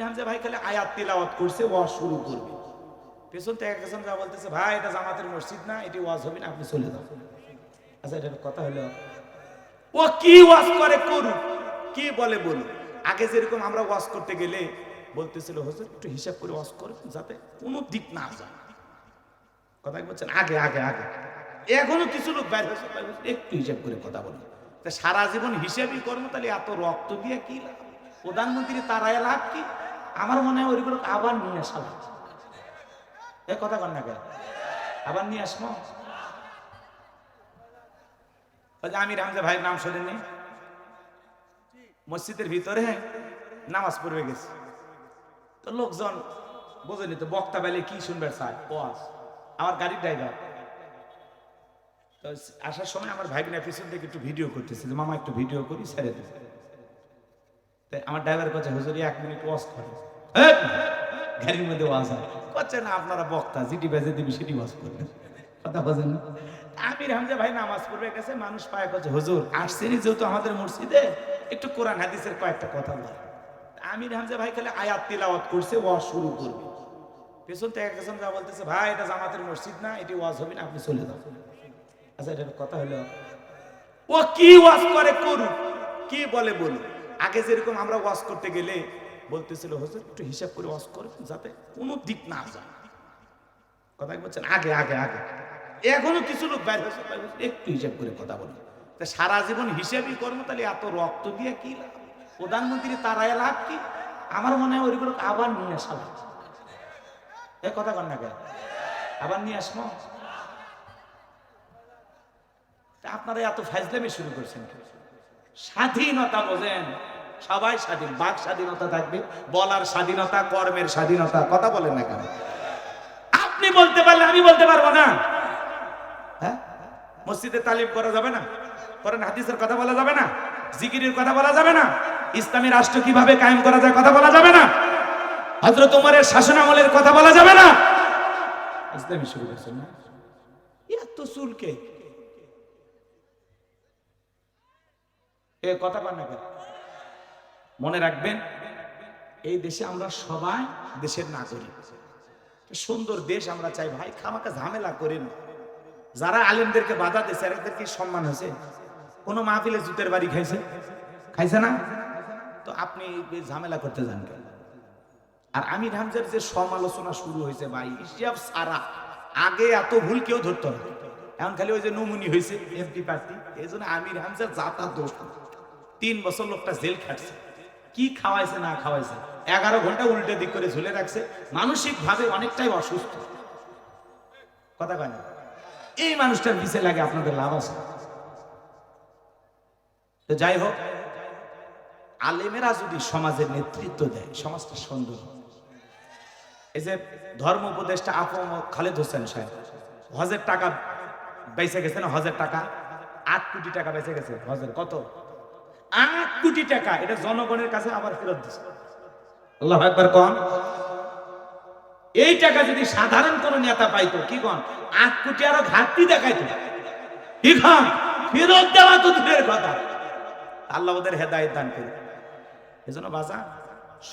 আমির হামজা ভাই খালি আয়াত তিলাওয়াত করছে, ওয়াজ শুরু করবে। পেছন থেকে একজন যা বলতেছে, ভাই, এটা জামাতের মসজিদ না, এটি ওয়াজ হবে না, আপনি চলে যান। আচ্ছা এটা কথা হলো, ও কি ওয়াজ করে করুক, কি বলে বলুক? আগে যেরকম আমরা ওয়াজ করতে গেলে বলতেছিল, হুজুর, একটু হিসাব করে ওয়াজ করে যাতে কোনো দিক না যায়। কথা বলছেন? আগে আগে আগে। এখনও কিছু লোক বাইরে একটু হিসাব করে কথা বলুন। তা সারা জীবন হিসাবই করব, তাহলে এত রক্ত দিয়ে কি লাভ? প্রধানমন্ত্রী তারাই লাভ কি? আমার মনে হয় ওইগুলো আবার নিয়ে আসা। এ কথা কর না কেন? আবার নিয়ে আসব আমির হামজা ভাইয়ের নাম শোনেননি মসজিদের ভিতরে নামাজ পড়বে গেছে। তো লোকজন বোঝেনি তো, বক্তা বেলে, কি শুনবে স্যার? ওয়াজ আমার গাড়ির ড্রাইভার। তো আসার সময় আমার ভাই পিছন থেকে একটু ভিডিও করতেছে মামা, একটু ভিডিও করি, ছেড়ে দিই আমার ড্রাইভার কাছে হুজুরি এক মিনিট ওয়াজ করে গাড়ির মধ্যে ওয়াজ হয়। করছে না, আপনারা বক্তা যেটি বেজে দিবি, সেটি ওয়াজ করবেন। কথা বোঝেন না? আমির হামজা ভাই নামাজ পড়বে, গেছে, মানুষ পায় করছে হুজুর, আসছেনই যেহেতু আমাদের মসজিদে। একটু কোরআন হাদিসের কয়েকটা কথা বল আমির হামজা ভাই খালি আয়াত তিলাওয়াত করছে ওয়াজ শুরু করবে। পেছন থেকে একজন যা বলতেছে, ভাই, এটা জামাতের মসজিদ না, এটি ওয়াজ হবে না, আপনি চলে যান। আচ্ছা এটা কথা হলো, ও কি ওয়াজ করে করুক? কি বলে বলুক? আগে যেরকম আমরা ওয়াজ করতে গেলে বলতেছিল, হুজুর, একটু হিসাব করে ওয়াজ করে যাতে কোনো দিক না যায়। কথা বলছেন? আগে আগে আগে। এখনও কিছু লোক বাইরে একটু হিসাব করে কথা বলুন। তা সারা জীবন হিসাবই করব তাহলে এত রক্ত দিয়ে কি লাভ? প্রধানমন্ত্রী তারাই লাভ কি? আমার মনে হয় ওইগুলো আবার নিয়ে আসা। এ কথা কর না কেন? আবার নিয়ে আসব? আপনারা এত ফাইজলামি শুরু করছেন? স্বাধীনতা বোঝেন। সবাই স্বাধীন, বাক স্বাধীনতা থাকবে, বলার স্বাধীনতা, কর্মের স্বাধীনতা, কথা বলেন না কেন? আপনি বলতে পারলে আমি বলতে পারব না। হ্যাঁ? মসজিদে তালিম করা যাবে না? করেন হাদিসের কথা বলা যাবে না? জিকিরের কথা বলা যাবে না? ইসলামী রাষ্ট্র কীভাবে কায়েম করা যায় কথা বলা যাবে না? হজরত উমরের শাসনামলের কথা বলা যাবে না? ইসলামী শুরু করছেন না? এত চুলকে এ, কথা পান না কেন? মনে রাখবেন, এই দেশে আমরা সবাই দেশের নাগরিক। সুন্দর দেশ আমরা চাই, ভাই খামাকে ঝামেলা করেন যারা আলেমদেরকে বাধা দিয়েছে এদের কি সম্মান হয়েছে? কোন মাহফিলে জুতের বাড়ি খাইছে? খাইছে না? তো আপনি ঝামেলা করতে যান কেন? আর আমির হামজার যে সমালোচনা শুরু হয়েছে, ভাই হিসাব সারা, আগে এত ভুল কেউ ধরতো না। এখন খালি ওই যে নমুনি হয়েছে এমপি প্রার্থী এই জন্য আমির হামজার যাতা দোষ। তিন বছর লোকটা জেল খাটছে। কি খাওয়াইছে, না খাওয়াইছে? এগারো ঘণ্টা উল্টে দিক করে ঝুলে রাখছে। মানসিক ভাবে অনেকটাই অসুস্থ। কথা কয় না? এই মানুষটার পিছে লাগে আপনাদের লাভ আছে। তো যাই হোক, আলেমেরা যদি সমাজের নেতৃত্ব দেয়, সমাজটা সুন্দর এই যে ধর্ম উপদেষ্টা আপম খালেদ হোসেন সাহেব, হজের টাকা বেঁচে গেছে না হজের টাকা? আট কোটি টাকা বেঁচে গেছে। হজের কত? আট কোটি টাকা। এটা জনগণের কাছে আবার ফেরত দিচ্ছে আল্লাহ একবার কন। এই টাকা যদি সাধারণ কোন নেতা পাইতো, কি কন? আট কোটি আরও ঘাটতি দেখাইতো। কি কন? ফেরত দেওয়া তো দূরের কথা। আল্লাহ ওদের হেদায়ত দান করে এজন্য বাজা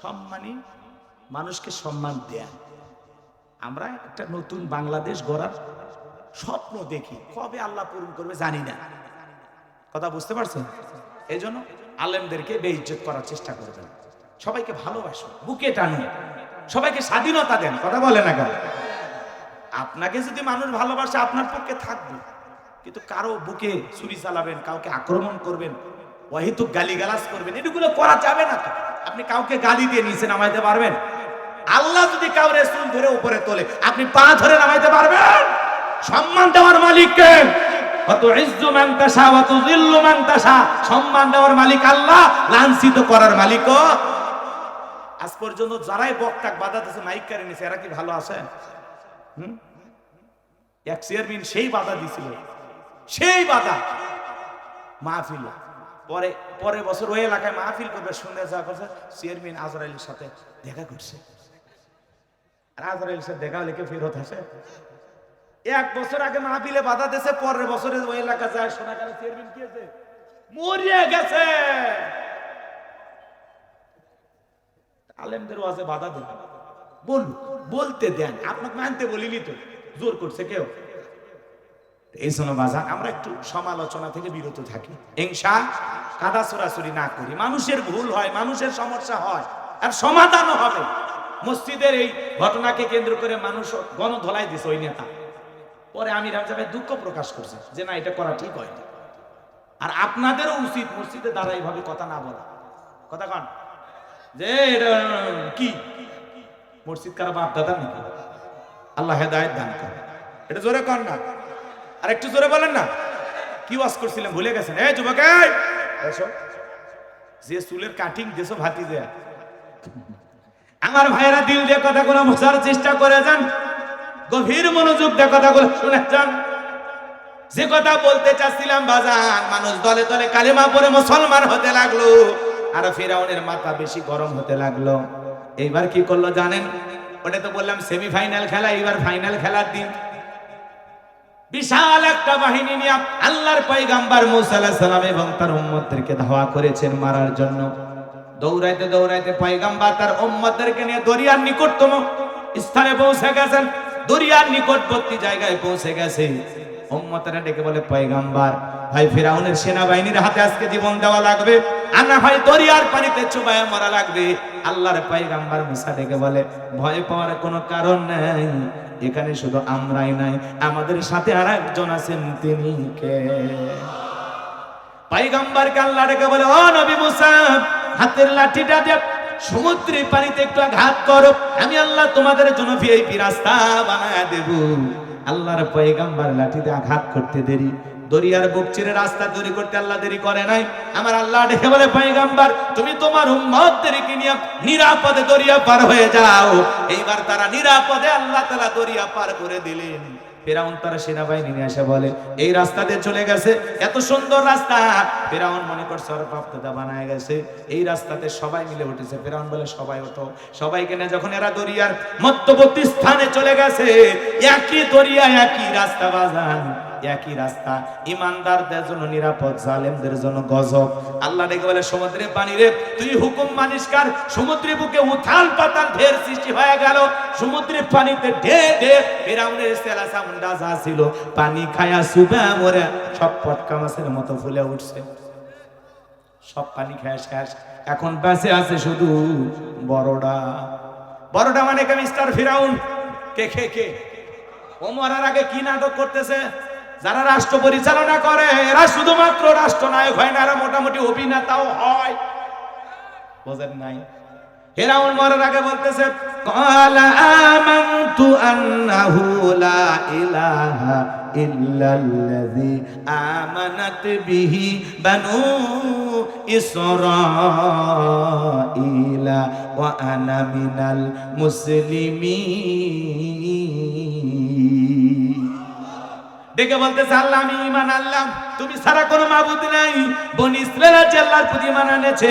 সম্মানী মানুষকে সম্মান দেয়া। আমরা একটা নতুন বাংলাদেশ গড়ার স্বপ্ন দেখি, কবে আল্লাহ পূরণ করবে জানি না। কথা বুঝতে পারছেন? এই জন্য আলেমদেরকে বেইজ্জত করার চেষ্টা করবেন। সবাইকে ভালোবাসুন, বুকে টানুন, সবাইকে স্বাধীনতা দেন, কথা বলে না কেন? আপনাকে যদি মানুষ ভালোবাসে, আপনার পক্ষে থাকবে। কিন্তু কারও বুকে ছুরি চালাবেন, কাউকে আক্রমণ করবেন, অহেতুক গালি গালাজ করবেন, এগুলো করা যাবে না তো। আপনি কাউকে গালি দিয়ে নিচে নামাইতে পারবেন? আল্লাহ যদি কাউরে চুল ধরে উপরে তোলে, আপনি পা ধরে নামাইতে পারবেন? সম্মান দেওয়ার মালিককে। মান মান সম্মান দেওয়ার মালিক আল্লাহ, লাঞ্ছিত করার মালিকও। আজ পর্যন্ত যারাই বক্তাক বাধা দিয়েছে মাইক কারে নিছে, এরা কি ভালো আছে? হুম? এক চেয়ারম্যান সেই বাধা দিছিল। সেই বাধা। মাহফিল। পরে, পরের বছর ওই এলাকায় মাহফিল করবে, শুনে যা করছে, চেয়ারম্যান আজরাইলের সাথে দেখা করছে। আর আজরাইলের সাথে দেখা হলে কেউ ফেরত আসে? এক বছর আগে মাহফিলে বাধা দিয়েছে, পরের বছরে ওই এলাকা যায়। শোনা গেল চেয়ারম্যান কি আছে মরিয়া গেছে। আলেমদের ওয়াজে বাধা দেন বলুন বলতে দেন। আপনাকে মানতে বলিনি তো। জোর করছে কেউ? এই জন্য আমরা একটু সমালোচনা থেকে বিরত থাকি। হিংসা কাদা চোরাচুরি না করি। মানুষের ভুল হয়, মানুষের সমস্যা হয়, আর সমাধানও হবে। মসজিদের এই ঘটনাকে কেন্দ্র করে মানুষ গণধলাই দিছে ওই নেতা। পরে আমি রামজাবে দুঃখ প্রকাশ করছে যে না, এটা করা ঠিক হয়নি। আর আপনাদেরও উচিত মসজিদে দ্বারা এইভাবে কথা না বলা। কথা কন। যে এটা, কি? মসজিদ কারও বাপ দাদা নাকি? আল্লাহ হেদায়ত দান করে এটা জোরে কর না। আর একটু জোরে বলেন না। কি ওয়াজ করছিলেন, ভুলে গেছেন? এই যুবক যে চুলের কাটিং দেশো ভাতি দেয়া আমার ভাইয়েরা দিল দিয়ে কথাগুলো বোঝার চেষ্টা করে যান। গভীর মনোযোগ দিয়ে কথাগুলো শুনে যান। যে কথা বলতে চাচ্ছিলাম বাজান মানুষ দলে দলে কালেমা পরে মুসলমান হতে লাগল, আর ফেরাউনের মাথা বেশি গরম হতে লাগল। এইবার কি করল জানেন? ওটা তো বললাম সেমিফাইনাল খেলা, এইবার ফাইনাল খেলার দিন। বিশাল একটা বাহিনী নিয়ে আল্লাহর পয়গাম্বার মুসা আলাইহিস সালাম এবং তার উম্মতদেরকে ধাওয়া করেছেন মারার জন্য। দৌড়াইতে দৌড়াইতে পয়গাম্বার তার উম্মতদেরকে নিয়ে দরিয়ার নিকটতম স্থানে পৌঁছে গেছেন। দরিয়ার নিকটবর্তী জায়গায় পৌঁছে গেছে। উম্মতেরা ডেকে বলে, পয়গাম্বার, ভাই ফিরাউনের সেনাবাহিনীর হাতে আজকে জীবন দেওয়া লাগবে। আর না হয় দরিয়ার পানিতে চুবায় মরা লাগবে। আল্লাহর পয়গাম্বার মুসা ডেকে বলে, ভয় পাওয়ার কোনো কারণ নেই। এখানে শুধু আমরাই নাই, আমাদের সাথে আর একজন আছেন তিনি কে? পাইগাম্বারকে আল্লাহ ডেকে বলে, ও নবী মুসা, হাতের লাঠিটা দিয়ে সমুদ্রের পানিতে একটু আঘাত করো। আমি আল্লাহ তোমাদের জন্য ভিআইপি রাস্তা বানায় দেব। আল্লাহর পয়গাম্বার লাঠিতে আঘাত করতে দেরি। দরিয়ার বুক চিরে রাস্তা তৈরি করতে আল্লাহ দেরি করে নাই। আমার আল্লাহ ডেকে বলে, পয়গাম্বার, তুমি তোমার উম্মতদেরকে নিয়ে নিরাপদে দরিয়া পার হয়ে যাও। এইবার তারা নিরাপদে আল্লাহ তাআলা দরিয়া পার করে দিলেন। ফেরাউন তার সেনাবাহিনী নিয়ে আসা বলে, এই রাস্তা দিয়ে চলে গেছে, এত সুন্দর রাস্তা। ফেরাউন মনে করছে, ওর বাপদাদা বানায় গেছে। এই রাস্তাতে সবাই মিলে উঠেছে। ফেরাউন বলে, সবাই ওঠো। সবাই কেন যখন এরা দরিয়ার মধ্যবর্তী স্থানে চলে গেছে, একই দরিয়া, একই রাস্তা বাজান। একই রাস্তা। ইমানদারদের জন্য নিরাপদ, জালেমদের জন্য গজব। আল্লাহ ডেকে বলে সমুদ্রের পানি রে, তুই হুকুম মানিস কার? সমুদ্রে বুকে উথাল পাতাল ঢের সৃষ্টি হয়ে গেল। সমুদ্রের পানিতে ঢে ঢে, ফেরাউনের সেলা সামুন্ডা যা ছিল। পানি খায়া সুবা মরে সব পটকা মাছের মতো ফুলে উঠছে। সব পানি খায় শেষ। এখন বেঁচে আছে শুধু বড়ডা। বড়ডা মানে কে, মিস্টার ফিরাউন? কে কে কে? ও মরার আগে কি নাটক করতেছে? যারা রাষ্ট্র পরিচালনা করে, এরা শুধুমাত্র রাষ্ট্রনায়ক হয় না, এরা মোটামুটি অভিনেতাও হয়। বোঝেন নাই? ফেরাউন মরার আগে বলতেছে ক্বালা আমানতু আন্নাহু লা ইলাহা ইল্লাল্লাযী বানু ইসরাঈলা ওয়া আনা মিনাল ডেকে বলতেছে, আল্লাহ, আমি ইমান আনলাম। তুমি সারা কোনো মাবুদ নাই। বনি ইসরায়েল যে আল্লাহর প্রতি ইমান আনেছে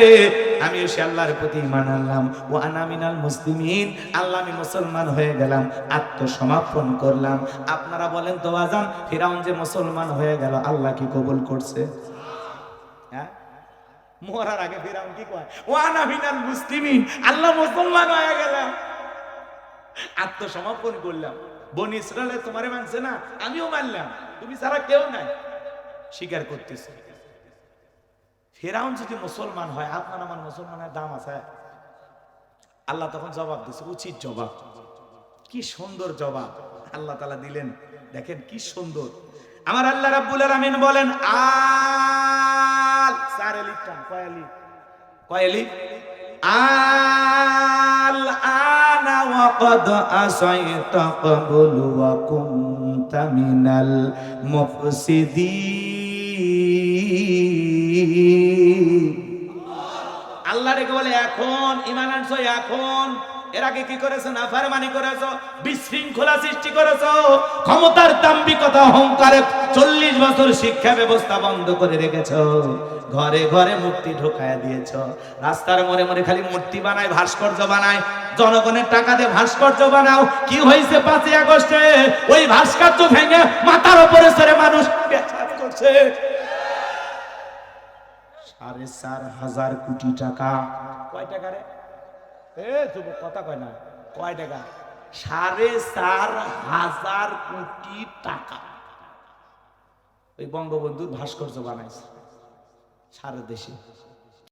আমি সে আল্লাহর প্রতি ইমান আনলাম। ও আনামিনাল মুসলিমিন। আল্লাহ, আমি মুসলমান হয়ে গেলাম, আত্মসমর্পণ করলাম। আপনারা বলেন তো, আজান, ফিরাউন যে মুসলমান হয়ে গেল, আল্লাহ কি কবুল করছে? হ্যাঁ? মরার আগে ফিরাউন কি কয়? ও আনামিনাল মুসলিমিন। আল্লাহ মুসলমান হয়ে গেলাম। আত্মসমর্পণ করলাম। বন ইসরায়েলে তোমারে মানছে না, আমিও মানলাম। তুমি ছাড়া কেউ নাই। স্বীকার করতেছে। ফেরাউন যদি মুসলমান হয়, আপনার আমার মুসলমানের দাম আছে। আল্লাহ তখন জবাব দিছে, উচিত জবাব। কি সুন্দর জবাব। আল্লাহ তালা দিলেন, দেখেন কি সুন্দর। আমার আল্লাহ রাব্বুল আলামিন বলেন, আল। চার এলিফ টান কয় এলিফ? আল। আসাইতা ক্বাবলু ওয়া কুনতা মিনাল মুফসিদিন আল্লাহ রেখে বলে, এখন ইমান আনছো, এখন। এর আগে কি করেছ? না ফারমানি করেছ? বিশৃঙ্খলা সৃষ্টি করেছ? ক্ষমতার দাম্ভিকতা, অহংকারে চল্লিশ বছর শিক্ষা ব্যবস্থা বন্ধ করে রেখেছো। ঘরে ঘরে মূর্তি ঢোকায় দিয়েছ। রাস্তার মোড়ে মোড়ে খালি মূর্তি বানায়, ভাস্কর্য বানায় জনগণের টাকা দিয়ে ভাস্কর্য বানাও। কি হয়েছে পাঁচই আগস্টে? ওই ভাস্কর্য ভেঙে মাথার উপরে সরে মানুষ করছে। সাড়ে চার হাজার কোটি টাকা। কয় টাকা রে? এ, যুবক, কথা কয় না। কয় টাকা? সাড়ে চার হাজার কোটি টাকা। ওই বঙ্গবন্ধুর ভাস্কর্য বানাইছে। সারা দেশে।